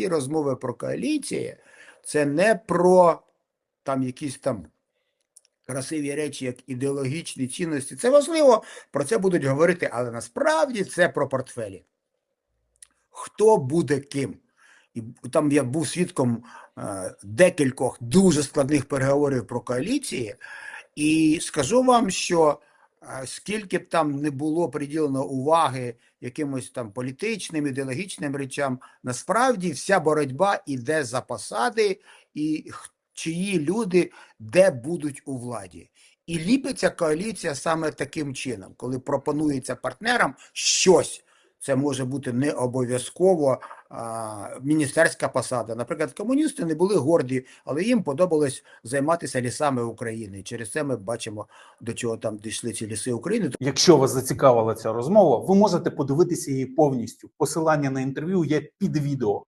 І розмови про коаліції це не про там якісь там красиві речі, як ідеологічні цінності. Це важливо, про це будуть говорити, але насправді це про портфелі. Хто буде ким? І там я був свідком е, декількох дуже складних переговорів про коаліції, і скажу вам, що скільки б там не було приділено уваги якимось там політичним, ідеологічним речам, насправді вся боротьба іде за посади і чиї люди де будуть у владі. І ліпиться коаліція саме таким чином, коли пропонується партнерам щось. Це може бути не обов'язково міністерська посада. Наприклад, комуністи не були горді, але їм подобалось займатися лісами України. Через це ми бачимо, до чого там дійшли ці ліси України. Якщо вас зацікавила ця розмова, ви можете подивитися її повністю. Посилання на інтерв'ю є під відео.